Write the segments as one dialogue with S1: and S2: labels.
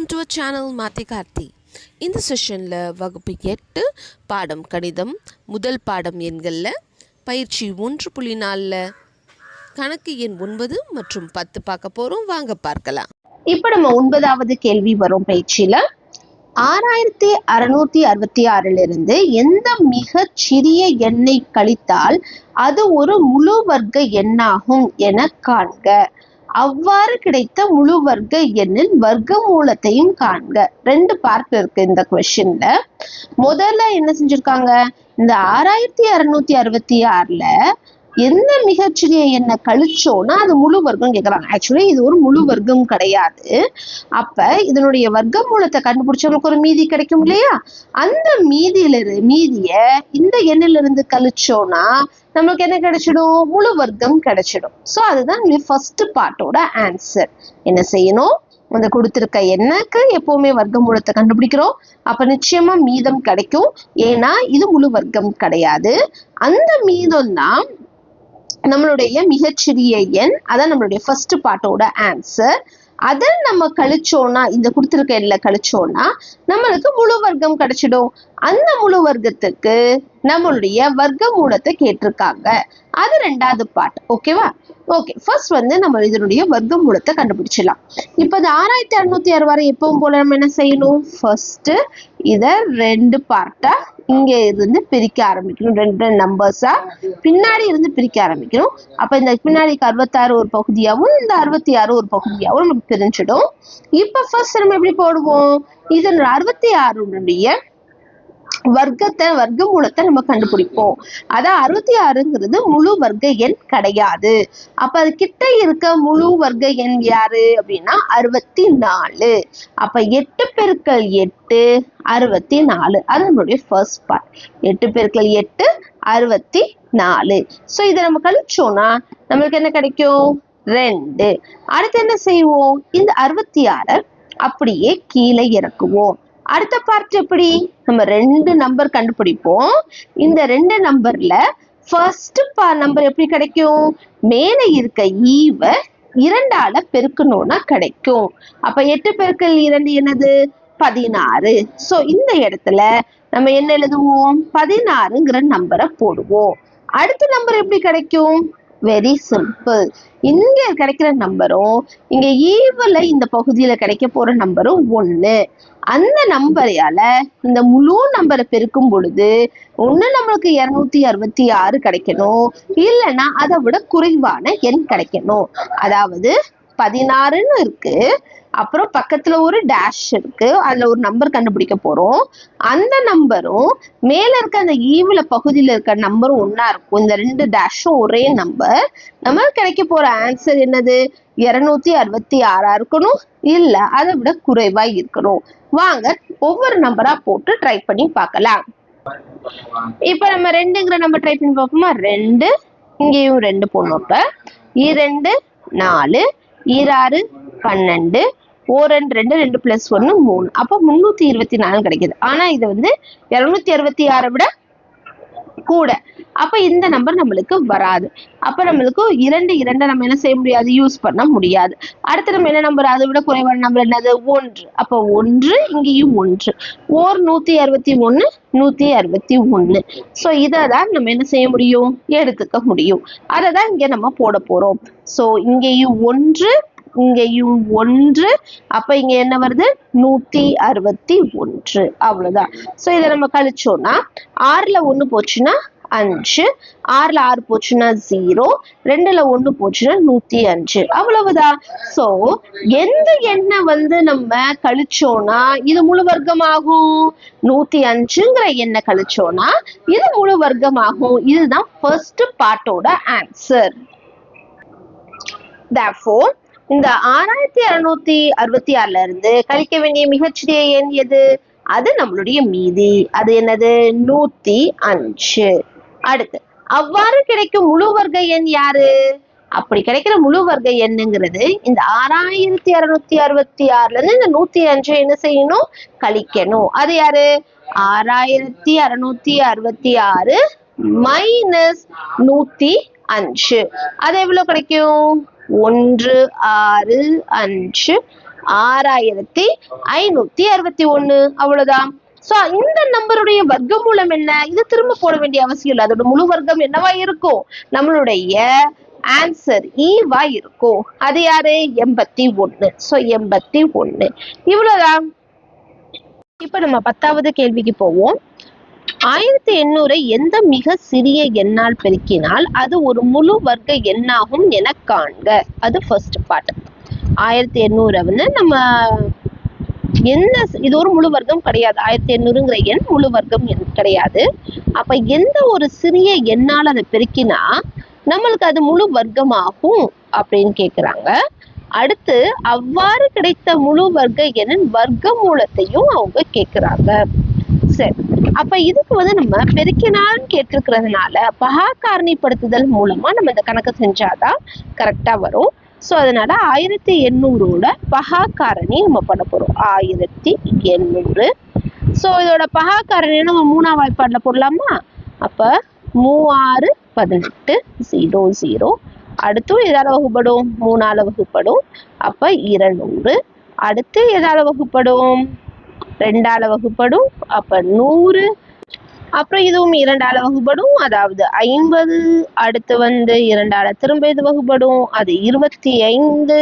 S1: Welcome to a channel மாத்தி கார்த்தி. இந்த செஷனில் வகுப்பு எட்டு பாடம் கணிதம் முதல் பாடம் எண்களில் பயிற்சி ஒன்று புள்ளி நாலில் கணக்கு எண் ஒன்பது மற்றும் பத்து பார்க்க போகிறோம் வாங்க பார்க்கலாம்.
S2: இப்போ நம்ம ஒன்பதாவது கேள்வி வரும் பயிற்சியில ஆறாயிரத்தி அறுநூத்தி அறுபத்தி ஆறுல இருந்து எந்த மிக சிறிய எண்ணை கழித்தால் அது ஒரு முழு வர்க்க எண்ணாகும் என காண்க. அவ்வாறு கிடைத்த முழு வர்க்க எண்ணின் வர்க்க மூலத்தையும் காண்க. ரெண்டு பார்ட் இருக்கு இந்த கொஸ்டின்ல முதல்ல என்ன செஞ்சிருக்காங்க? இந்த ஆறாயிரத்தி அறுநூத்தி அறுபத்தி ஆறுல எந்த மிகச்சிறிய என்ன கழிச்சோன்னா அது முழு வர்க்கம் கேட்கறாங்க ஆக்சுவலி இது ஒரு முழு வர்க்கம் கிடையாது. அப்ப இதனுடைய வர்க்க மூலத்தை கண்டுபிடிச்சவங்களுக்கு ஒரு மீதி கிடைக்கும் இல்லையா? அந்த மீதியில இரு- மீதிய இந்த எண்ணில இருந்து கழிச்சோம்னா நம்மளுக்கு என்ன கிடைச்சிடும்? முழு வர்க்கம் கிடைச்சிடும். சோ அதுதான் ஃபர்ஸ்ட் பார்ட்டோட ஆன்சர் என்ன செய்யணும்? அந்த கொடுத்திருக்க எண்ணுக்கு எப்பவுமே வர்க்க மூலத்தை கண்டுபிடிக்கிறோம். அப்ப நிச்சயமா மீதம் கிடைக்கும். ஏன்னா இது முழு வர்க்கம் கிடையாது. அந்த மீதம் தான் நம்மளுடைய மிகச்சிறிய எண் அதான் நம்மளுடைய ஃபர்ஸ்ட் பார்ட்டோட ஆன்சர் அதை நம்ம கழிச்சோம்னா இந்த கொடுத்துருக்க எண்ணில் கழிச்சோம்னா நம்மளுக்கு முழு வர்க்கம் கிடைச்சிடும். அந்த முழு வர்க்கத்துக்கு நம்மளுடைய வர்க்க மூலத்தை கேட்டிருக்காங்க. அது ரெண்டாவது பார்ட் ஓகேவா ஓகே ஃபர்ஸ்ட் வந்து நம்ம இதனுடைய வர்க்க மூலத்தை கண்டுபிடிச்சிடலாம். இப்போ இந்த ஆறாயிரத்தி அறுநூத்தி அறுபது எப்பவும் போல நம்ம என்ன செய்யணும்? ஃபர்ஸ்ட் இதை ரெண்டு பார்ட்டா இங்கே இருந்து பிரிக்க ஆரம்பிக்கணும். ரெண்டு நம்பர்ஸா பின்னாடி இருந்து பிரிக்க ஆரம்பிக்கணும். அப்ப இந்த பின்னாடிக்கு அறுபத்தாறு ஒரு பகுதியாவும் இந்த அறுபத்தி ஆறு ஒரு பகுதியாவும் நமக்கு பிரிஞ்சிடும் இப்ப ஃபர்ஸ்ட் நம்ம எப்படி போடுவோம்? இதன் அறுபத்தி ஆறுடைய வர்க்கத்தை வர்க்க மூலத்தை நம்ம கண்டுபிடிப்போம். அதான் அறுபத்தி ஆறுங்கிறது முழு வர்க்க எண் கிடையாது. அப்ப அது கிட்ட இருக்க முழு வர்க்க எண் யாரு அப்படின்னா அறுபத்தி நாலு அப்ப எட்டு பெருக்கள் எட்டு அறுபத்தி நாலு அது நம்மளுடைய ஃபர்ஸ்ட் பார்ட் எட்டு பெருக்கள் எட்டு அறுபத்தி நாலு ஸோ இதை நம்ம கழிச்சோம்னா நம்மளுக்கு என்ன கிடைக்கும்? ரெண்டு. அடுத்து என்ன செய்வோம்? இந்த அறுபத்தி ஆறை அப்படியே கீழே இறக்குவோம். அடுத்த பார்ட் எப்படி? நம்ம ரெண்டு நம்பர் கண்டுபிடிப்போம். இந்த ரெண்டு நம்பர்ல ஃபர்ஸ்ட் நம்பர் எப்படி கிடைக்கும்? மேலே இருக்க e ஈவ இரண்டால பெருக்கணும்னா கிடைக்கும். அப்ப எட்டு பெருக்கல் இரண்டு என்னது? பதினாறு. சோ இந்த இடத்துல நம்ம என்ன எழுதுவோம்? பதினாறுங்கிற நம்பரை போடுவோம். அடுத்த நம்பர் எப்படி கிடைக்கும்? வெரி சிம்பிள் இங்க கிடைக்கிற நம்பரும் இங்க ஈவல இந்த பகுதியில கிடைக்க போற நம்பரும் ஒண்ணு. அந்த நம்பரையால இந்த முழு நம்பரை பெருக்கும் பொழுது ஒண்ணு நம்மளுக்கு இருநூத்தி அறுபத்தி ஆறு கிடைக்கணும். இல்லைன்னா அதை விட குறைவான எண் கிடைக்கணும். அதாவது பதினாறுன்னு இருக்கு. அப்புறம் பக்கத்துல ஒரு டேஷ் இருக்கு. அதுல ஒரு நம்பர் கண்டுபிடிக்க போறோம். அந்த நம்பரும் மேல இருக்க அந்த ஈவில பகுதியில இருக்க நம்பரும் ஒன்னா இருக்கும். இந்த ரெண்டு டேஷும் ஒரே நம்பர் நம்ம கிடைக்க போற ஆன்சர் என்னது? இருநூத்தி அறுபத்தி ஆறா இருக்கணும்? இல்ல அதை விட குறைவா இருக்கணும். வாங்க ஒவ்வொரு நம்பரா போட்டு ட்ரை பண்ணி பார்க்கலாம். இப்ப நம்ம ரெண்டுங்கிற நம்பர் ட்ரை பண்ணி பார்ப்போமா? ரெண்டு. இங்கேயும் ரெண்டு போடணும் இப்ப இரண்டு நாலு. ஈராறு பன்னெண்டு ஓ ரெண்டு ரெண்டு ரெண்டு பிளஸ் ஒன்னு மூணு. அப்போ முன்னூத்தி இருபத்தி நாலு கிடைக்குது. ஆனா இது வந்து இரநூத்தி அறுபத்தி ஆறை விட கூட. அப்ப இந்த நம்பர் நம்மளுக்கு வராது. அப்ப நம்மளுக்கு இரண்டு இரண்டு நம்ம என்ன செய்ய முடியாது? யூஸ் பண்ண முடியாது. அடுத்து நம்ம என்ன நம்பர் அதை விட குறைவான நம்பர் என்னது? ஒன்று. அப்ப ஒன்று இங்கேயும் ஒன்று. ஓர் நூத்தி அறுபத்தி ஒண்ணு நூத்தி அறுபத்தி ஒண்ணு சோ இதை தான் நம்ம என்ன செய்ய முடியும்? எடுத்துக்க முடியும். அதை தான் இங்க நம்ம போட போறோம். சோ இங்கேயும் ஒன்று இங்கேயும் ஒன்று அப்ப இங்க என்ன வருது? நூத்தி அறுபத்தி ஒன்று. அவ்வளவுதான். சோ இதை நம்ம கழிச்சோம்னா ஆறுல ஒண்ணு போச்சுன்னா அஞ்சு ஆறுல ஆறு போச்சுன்னா ஜீரோ ரெண்டுல ஒண்ணு போச்சுன்னா நூத்தி அஞ்சு. அவ்வளவுதான். சோ எந்த எண்ணை வந்து நம்ம கழிச்சோம்னா இது முழு வர்க்கமாகும். நூத்தி அஞ்சுங்கிற எண்ணை கழிச்சோம்னா இது முழு வர்க்கமாகும். இதுதான் ஃபர்ஸ்ட் பார்ட்டோட ஆன்சர் therefore இந்த ஆறாயிரத்தி அறுநூத்தி அறுபத்தி ஆறுல இருந்து கழிக்க வேண்டிய மிகச்சிறிய எண் எது? அது நம்மளுடைய மீதி. அது என்னது? நூத்தி அஞ்சு. அடுத்து அவ்வாறு கிடைக்கும் முழு வர்க்க எண் யாரு? அப்படி கிடைக்கிற முழு வர்க்க எண்ணுங்கிறது இந்த ஆறாயிரத்தி அறுநூத்தி அறுபத்தி ஆறுல இருந்து இந்த நூத்தி அஞ்சு என்ன செய்யணும்? கழிக்கணும். அது யாரு? ஆறாயிரத்தி அறுநூத்தி அறுபத்தி ஆறு மைனஸ் நூத்தி அஞ்சு. அது எவ்வளவு கிடைக்கும்? ஒன்று ஆறு அஞ்சு. ஆறாயிரத்தி ஐநூத்தி அறுபத்தி ஒண்ணு. அவ்வளவுதான். சோ இந்த நம்பருடைய வர்க்கமூலம் என்ன? இது திரும்ப போட வேண்டிய அவசியம் இல்லை. அதோட முழு வர்க்கம் என்னவா இருக்கும்? நம்மளுடைய ஆன்சர் ஈவா இருக்கும். அது யாரு? எண்பத்தி ஒண்ணு. சோ எண்பத்தி ஒண்ணு. இவ்வளவுதான். இப்ப நம்ம பத்தாவது கேள்விக்கு போவோம். ஆயிரத்தி எண்ணூறை எந்த மிக சிறிய எண்ணால் பெருக்கினால் அது ஒரு முழு வர்க்க எண்ணாகும் என காண்க. அது ஃபர்ஸ்ட் பார்ட் ஆயிரத்தி எண்ணூறை வந்து நம்ம எந்த இது ஒரு முழு வர்க்கம் கிடையாது. ஆயிரத்தி எண்ணூறுங்கிற எண் முழு வர்க்கம் கிடையாது. அப்ப எந்த ஒரு சிறிய எண்ணால் அதை பெருக்கினா நம்மளுக்கு அது முழு வர்க்கமாகும் அப்படின்னு கேக்குறாங்க. அடுத்து அவ்வாறு கிடைத்த முழு வர்க்க எண்ணின் வர்க்க மூலத்தையும் அவங்க கேக்குறாங்க. சரி அப்ப இதுக்கு வந்து நம்ம பெருக்கினாலும் கேட்டிருக்கிறதுனால பகா காரணிப்படுத்துதல் மூலமா நம்ம இந்த கணக்கு செஞ்சாதான் கரெக்டா வரும். ஸோ அதனால ஆயிரத்தி எண்ணூறோட பகா காரணி நம்ம பண்ண போறோம். ஆயிரத்தி எண்ணூறு. ஸோ இதோட பகா நம்ம மூணாம் வாய்ப்பாடில் போடலாமா? அப்ப மூவாறு பதினெட்டு ஜீரோ ஜீரோ அடுத்தும் எதால் வகுப்படும்? மூணால வகுப்படும். அப்ப இருநூறு. அடுத்து எதால் வகுப்படும்? ரெண்டால வகுப்படும் அப்ப நூறு. அப்புறம் இதுவும் இரண்டால வகுப்படும் அதாவது ஐம்பது. அடுத்து வந்து இரண்டால திரும்ப இது வகுப்படும் அது இருபத்தி ஐந்து.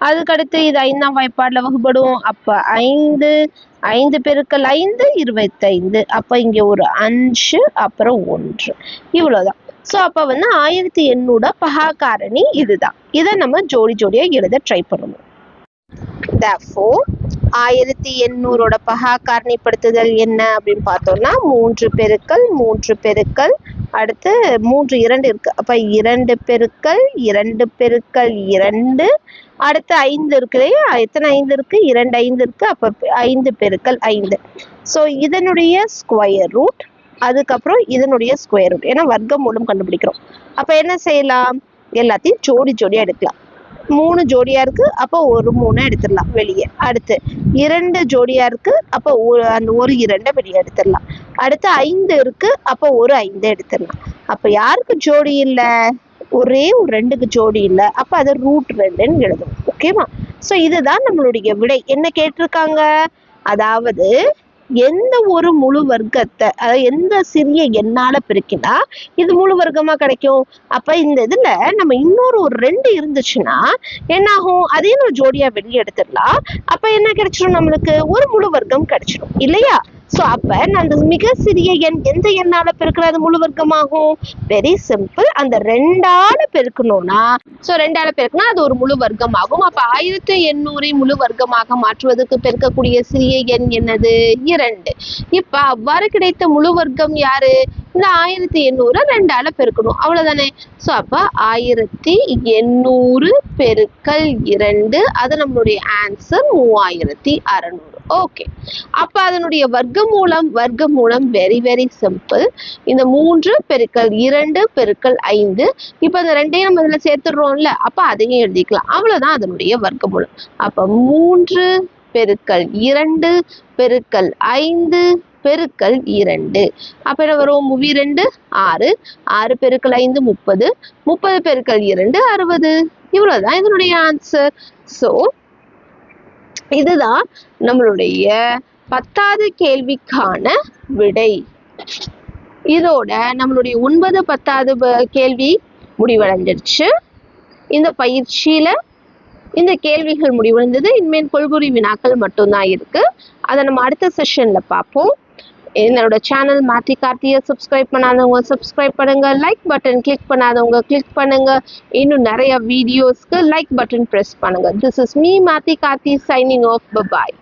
S2: அதுக்கடுத்து இது ஐந்தாம் வாய்ப்பாடில் வகுப்படும் அப்ப ஐந்து. ஐந்து பெருக்கல் ஐந்து இருபத்தைந்து. அப்ப இங்க ஒரு அஞ்சு அப்புறம் ஒன்று. இவ்வளவுதான். சோ அப்ப வந்து ஆயிரத்தி எண்ணூட பகாக்காரணி இதுதான். இதை நம்ம ஜோடி ஜோடியா எழுத ட்ரை பண்ணணும் therefore ஆயிரத்தி எண்ணூறோட பகா காரணிப்படுத்துதல் என்ன அப்படின்னு பார்த்தோம்னா மூன்று பெருக்கள் மூன்று பெருக்கள் அடுத்து மூன்று இரண்டு இருக்கு. அப்ப இரண்டு பெருக்கள் இரண்டு பெருக்கள் இரண்டு அடுத்து ஐந்து இருக்கு இல்லையா? எத்தனை ஐந்து இருக்கு? இரண்டு ஐந்து இருக்கு. அப்ப ஐந்து பெருக்கள் ஐந்து. ஸோ இதனுடைய ஸ்கொயர் ரூட் அதுக்கப்புறம் இதனுடைய ஸ்கொயர் ரூட் ஏன்னா வர்க்கம் மூலம் கண்டுபிடிக்கிறோம். அப்ப என்ன செய்யலாம்? எல்லாத்தையும் ஜோடி ஜோடியா எடுக்கலாம். மூணு ஜோடியா இருக்கு. அப்போ ஒரு மூணு எடுத்துடலாம் வெளியே. அடுத்து இரண்டு ஜோடியா இருக்கு. அப்போ அந்த ஒரு இரண்டை வெளியே எடுத்துடலாம். அடுத்து ஐந்து இருக்கு. அப்போ ஒரு ஐந்து எடுத்துடலாம். அப்ப யாருக்கு ஜோடி இல்ல? ஒரே ஒரு ரெண்டுக்கு ஜோடி இல்ல. அப்ப அது ரூட் ரெண்டுன்னு எழுதும் ஓகேவா? சோ இதுதான் நம்மளுடைய விடை. என்ன கேட்டிருக்காங்க? அதாவது எந்த ஒரு முழு வர்க்கத்தை அதாவது எந்த சிறிய எண்ணால பெருக்கினா இது முழு வர்க்கமா கிடைக்கும்? அப்ப இந்த இதுல நம்ம இன்னொரு ஒரு ரெண்டு இருந்துச்சுன்னா என்ன ஆகும் அதையும் ஒரு ஜோடியா வெளியே எடுத்துடலாம். அப்ப என்ன கிடைச்சிடும் நம்மளுக்கு? ஒரு முழு வர்க்கம் கிடைச்சிடும் இல்லையா? ஸோ அப்போ நான் அந்த மிக சிறிய எண் எந்த எண்ணால் பெருக்கிறது? முழு வர்க்கமாகும் வெரி சிம்பிள் அந்த ரெண்டால பெருக்கணும்னா ஸோ ரெண்டால பெருக்கினா அது ஒரு முழு வர்க்கம் ஆகும் அப்ப ஆயிரத்தி எண்ணூறை முழு வர்க்கமாக மாற்றுவதற்கு பெருக்கக்கூடிய சிறிய எண் என்னது? இரண்டு. இப்போ அவ்வாறு கிடைத்த முழு வர்க்கம் யாரு? இந்த ஆயிரத்தி எண்ணூறு ரெண்டால பெருக்கணும். அவ்வளவுதானே? ஸோ அப்ப ஆயிரத்தி எண்ணூறு பெருக்கல் இரண்டு. அது நம்மளுடைய ஆன்சர் மூவாயிரத்தி அறநூறு. ஓகே அப்போ அதனுடைய வர்க்கமூலம் வர்க்கமூலம் வெரி வெரி சிம்பிள் இந்த மூன்று பெருக்கல் இரண்டு பெருக்கல் ஐந்து. இப்போ இந்த ரெண்டையும் நம்ம இதில் சேர்த்துடுறோம்ல அப்போ அதையும் எழுதிக்கலாம். அவ்வளோதான் அதனுடைய வர்க்கமூலம். அப்போ மூன்று பெருக்கல் இரண்டு பெருக்கல் ஐந்து பெருக்கல் இரண்டு. அப்போ என்ன வரும்? மூவி ரெண்டு ஆறு. ஆறு பெருக்கல் ஐந்து முப்பது. முப்பது பெருக்கல் இரண்டு அறுபது. இவ்வளோதான் இதனுடைய ஆன்சர் ஸோ இதுதான் நம்மளுடைய பத்தாவது கேள்விக்கான விடை. இதோட நம்மளுடைய ஒன்பது பத்தாவது ப- கேள்வி முடிவடைஞ்சிருச்சு. இந்த பயிற்சியில இந்த கேள்விகள் முடிவடைந்தது. இனிமேல் கொள்குறி வினாக்கள் மட்டும்தான் இருக்கு. அதை நம்ம அடுத்த செஷன்ல பார்ப்போம். என்னோட சேனல் மாத்தி கார்த்தியை சப்ஸ்கிரைப் பண்ணாதவங்க சப்ஸ்கிரைப் பண்ணுங்க லைக் பட்டன் கிளிக் பண்ணாதவங்க கிளிக் பண்ணுங்க. இன்னும் நிறைய வீடியோஸ்க்கு லைக் பட்டன் ப்ரெஸ் பண்ணுங்க. திஸ் இஸ் மீ மாத்தி கார்த்தி சைனிங் ஆஃப் பாய்